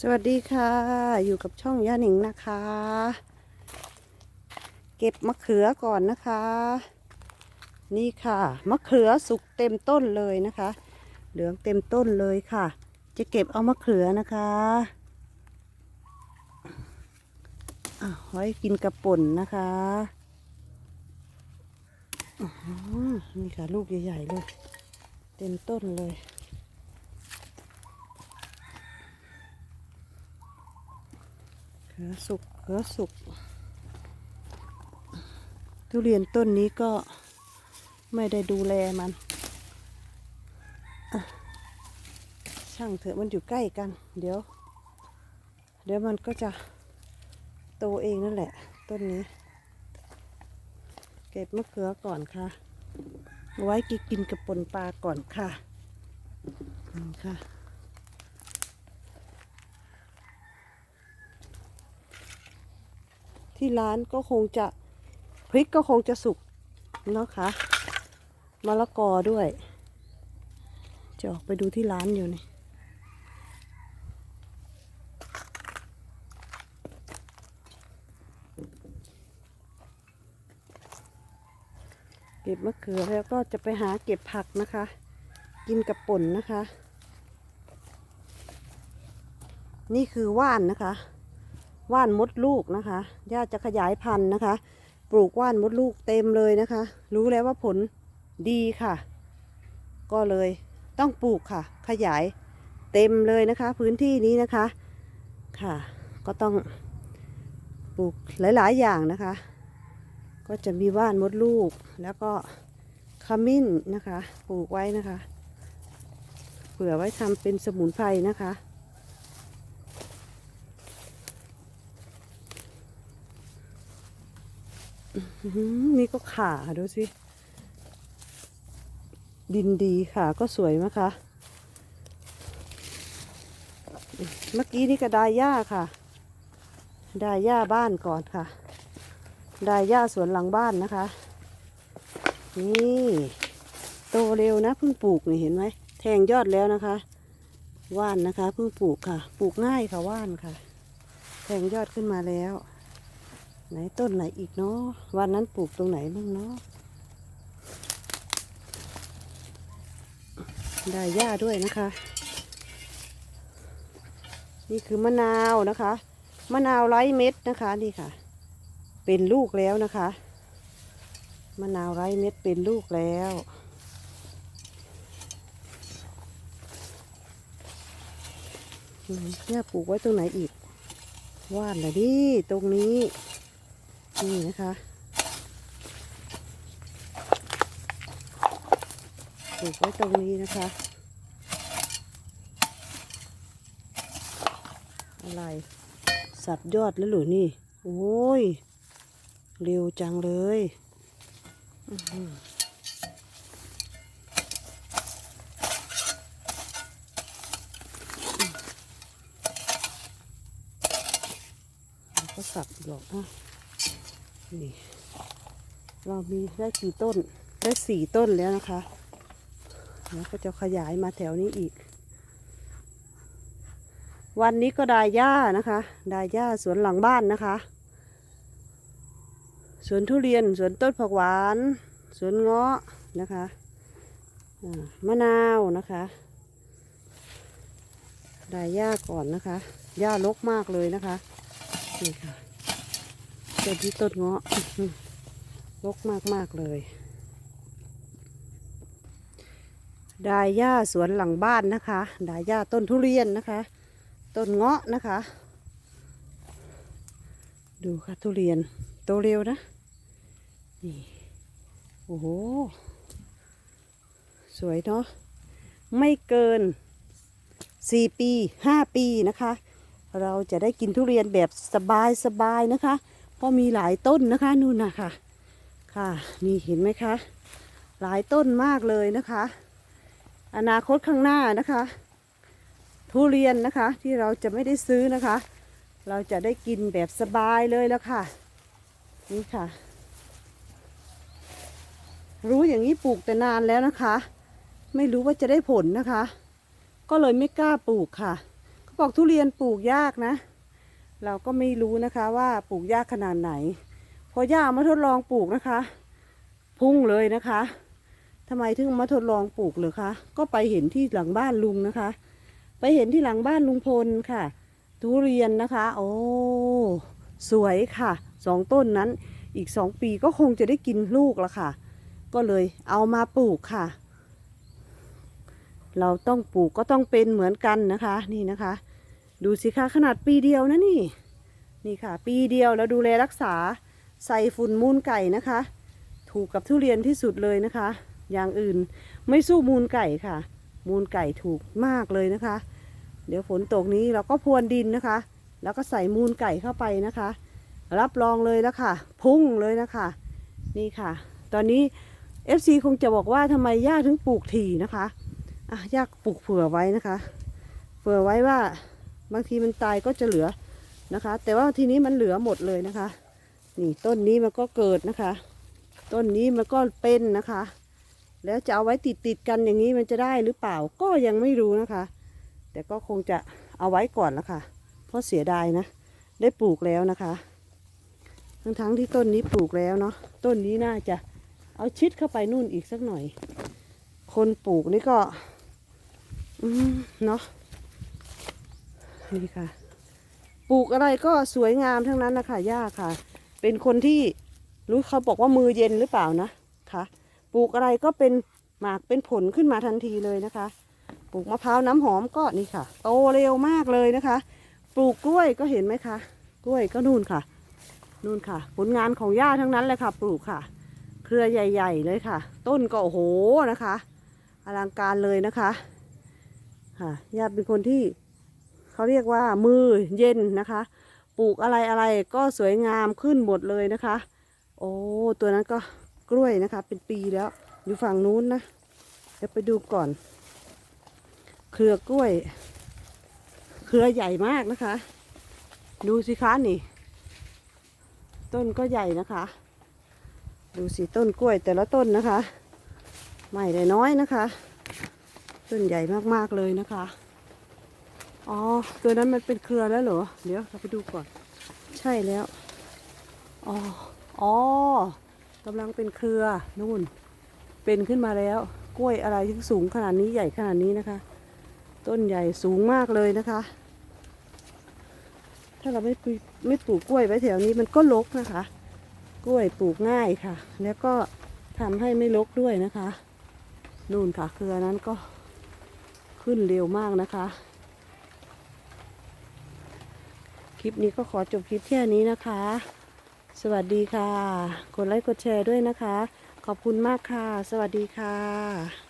สวัสดีค่ะ อยู่กับช่องย่าหนิงนะคะ เก็บมะเขือก่อนนะคะ นี่ค่ะ มะเขือสุกเต็มต้นเลยนะคะ เหลืองเต็มต้นเลยค่ะ จะเก็บเอามะเขือนะคะอะไว้กินกระป่นนะคะอื้อหือนี่ค่ะ ลูกใหญ่ๆเลย เต็มต้นเลย เขือสุกเขือสุก ทุเรียนต้นนี้ก็ไม่ได้ดูแลมัน ช่างเถอะมันอยู่ใกล้กัน เดี๋ยว เดี๋ยวมันก็จะโตเองนั่นแหละ ต้นนี้ เก็บมะเขือก่อนค่ะ ไว้กินกับปนปลาก่อนค่ะนะค่ะ ที่ร้านก็คงจะพริกก็คงจะสุกนะคะมะละกอด้วย จะออกไปดูที่ร้านอยู่นี่เก็บมะเขือแล้วก็จะไปหาเก็บผักนะคะ กินกับป่นนะคะ นี่คือว่านนะคะ ว่านมดลูกนะคะย่าจะขยายพันธุ์นะคะ ปลูกว่านมดลูกเต็มเลยนะคะ รู้แล้วว่าผลดีค่ะ ก็เลยต้องปลูกค่ะ ขยายเต็มเลยนะคะ พื้นที่นี้นะคะค่ะ ก็ต้องปลูกหลาย ๆ อย่างนะคะ ก็จะมีว่านมดลูกแล้วก็ขมิ้นนะคะ ปลูกไว้นะคะ เผื่อไว้ทำเป็นสมุนไพรนะคะ อื้อหือ นี่ก็ขาดูสิ ดินดีขาก็สวยมะคะ เมื่อกี้นี่ก็ได้หญ้าค่ะได้หญ้าบ้านก่อนค่ะได้หญ้าสวนหลังบ้านนะคะ นี่โตเร็วนะเพิ่งปลูกนี่เห็นไหมแทงยอดแล้วนะคะ ว่านนะคะเพิ่งปลูกค่ะ ปลูกง่ายค่ะว่านค่ะ แทงยอดขึ้นมาแล้ว ไหนต้นไหนอีกเนาะวันนั้นปลูกตรงไหนบ้างเนาะได้หญ้าด้วยนะคะ นี่คือมะนาวนะคะ มะนาวไร้เม็ดนะคะนี่ค่ะ เป็นลูกแล้วนะคะ มะนาวไร้เม็ดเป็นลูกแล้วเนี่ยปลูกไว้ตรงไหนอีกว่านเลยดิตรงนี้ นี่นะคะปลูกไว้ตรงนี้นะคะ อะไร สับยอดแล้วหรือนี่ โอ้ย เร็วจังเลยแล้วก็สับหรอกนะ นี่เรามีได้กี่ต้น ได้สี่ต้นแล้วนะคะ แล้วก็จะขยายมาแถวนี้อีก วันนี้ก็ได้หญ้านะคะได้หญ้าสวนหลังบ้านนะคะ สวนทุเรียน สวนต้นผักหวาน สวนเงาะนะคะมะนาวนะคะได้หญ้าก่อนนะคะ หญ้ารกมากเลยนะคะ นี่ค่ะ เป็นที่ต้นเงาะรกมากมากเลย ดายหญ้าสวนหลังบ้านนะคะ ดายหญ้าต้นทุเรียนนะคะ ต้นเงาะนะคะ ดูค่ะทุเรียนโตเร็วนะ นี่ โอ้โห สวยเนาะ ไม่เกินสี่ปีห้าปีนะคะ เราจะได้กินทุเรียนแบบสบายสบายๆนะคะ พราะมีหลายต้นนะคะนู่นนะคะค่ะ นี่เห็นไหมคะ หลายต้นมากเลยนะคะ อนาคตข้างหน้านะคะ ทุเรียนนะคะที่เราจะไม่ได้ซื้อนะคะ เราจะได้กินแบบสบายเลยแล้วค่ะ นี่ค่ะ รู้อย่างนี้ปลูกแต่นานแล้วนะคะ ไม่รู้ว่าจะได้ผลนะคะ ก็เลยไม่กล้าปลูกค่ะบอกทุเรียนปลูกยากนะ เราก็ไม่รู้นะคะว่าปลูกยากขนาดไหน พอย่ามาทดลองปลูกนะคะ พุ่งเลยนะคะทำไมถึงมาทดลองปลูกเหรือคะก็ไปเห็นที่หลังบ้านลุงนะคะ ไปเห็นที่หลังบ้านลุงพลค่ะ ทุเรียนนะคะ โอ้สวยค่ะสองต้นนั้นอีกสองปีก็คงจะได้กินลูกละค่ะ ก็เลยเอามาปลูกค่ะ เราต้องปลูกก็ต้องเป็นเหมือนกันนะคะ นี่นะคะ ดูสิคะขนาดปีเดียวนะนี่ นี่ค่ะ ปีเดียวแล้วดูแลรักษาใส่ฝุ่นมูลไก่นะคะ ถูกกับทุเรียนที่สุดเลยนะคะ อย่างอื่นไม่สู้มูลไก่ค่ะ มูลไก่ถูกมากเลยนะคะ เดี๋ยวฝนตกนี้เราก็พรวนดินนะคะ แล้วก็ใส่มูลไก่เข้าไปนะคะ รับรองเลยแล้วค่ะ พุ่งเลยนะคะ นี่ค่ะ ตอนนี้ FC คงจะบอกว่าทำไมย่าถึงปลูกถี่นะคะอะย่าปลูกเผื่อไว้นะคะ เผื่อไว้ว่า บางทีมันตายก็จะเหลือนะคะ แต่ว่าทีนี้มันเหลือหมดเลยนะคะ นี่ต้นนี้มันก็เกิดนะคะ ต้นนี้มันก็เป็นนะคะ แล้วจะเอาไว้ติดติดกันอย่างนี้มันจะได้หรือเปล่าก็ยังไม่รู้นะคะ แต่ก็คงจะเอาไว้ก่อนละค่ะ เพราะเสียดายนะ ได้ปลูกแล้วนะคะ ทั้งๆที่ต้นนี้ปลูกแล้วเนาะต้นนี้น่าจะเอาชิดเข้าไปนู่นอีกสักหน่อย คนปลูกนี่ก็ อืมเนาะ นี่ค่ะ ปลูกอะไรก็สวยงามทั้งนั้นนะคะย่าค่ะ เป็นคนที่รู้เขาบอกว่ามือเย็นหรือเปล่านะคะปลูกอะไรก็เป็นหมากเป็นผลขึ้นมาทันทีเลยนะคะ ปลูกมะพร้าวน้ำหอมก็นี่ค่ะ โตเร็วมากเลยนะคะ ปลูกกล้วยก็เห็นไหมคะ กล้วยก็นู่นค่ะ นู่นค่ะ ผลงานของย่าทั้งนั้นเลยค่ะ ปลูกค่ะ เครือใหญ่ ๆ เลยค่ะ ต้นก็โอ้โหนะคะ อลังการเลยนะคะ ค่ะย่าเป็นคนที่ เขาเรียกว่ามือเย็นนะคะ ปลูกอะไรอะไรก็สวยงามขึ้นหมดเลยนะคะ โอ้ตัวนั้นก็กล้วยนะคะ เป็นปีแล้ว อยู่ฝั่งนู้นนะเดี๋ยวไปดูก่อน เครือกล้วย เครือใหญ่มากนะคะ ดูสิคะนี่ ต้นก็ใหญ่นะคะ ดูสิต้นกล้วยแต่ละต้นนะคะ ไม่ได้น้อยนะคะ ต้นใหญ่มากๆเลยนะคะ อ๋อตัวนั้นมันเป็นเครือแล้วเหรอ เดี๋ยวเราไปดูก่อน ใช่แล้ว อ๋อ อ๋อกำลังเป็นเครือนู่น เป็นขึ้นมาแล้ว กล้วยอะไรที่สูงขนาดนี้ใหญ่ขนาดนี้นะคะ ต้นใหญ่สูงมากเลยนะคะ ถ้าเราไม่ปลูกไม่ปลูกกล้วยไว้แถวนี้มันก็รกนะคะ กล้วยปลูกง่ายค่ะ แล้วก็ทำให้ไม่รกด้วยนะคะ นู่นค่ะ เครือนั้นก็ขึ้นเร็วมากนะคะ คลิปนี้ก็ขอจบคลิปแค่นี้นะคะ สวัสดีค่ะ กดไลค์กดแชร์ด้วยนะคะ ขอบคุณมากค่ะ สวัสดีค่ะ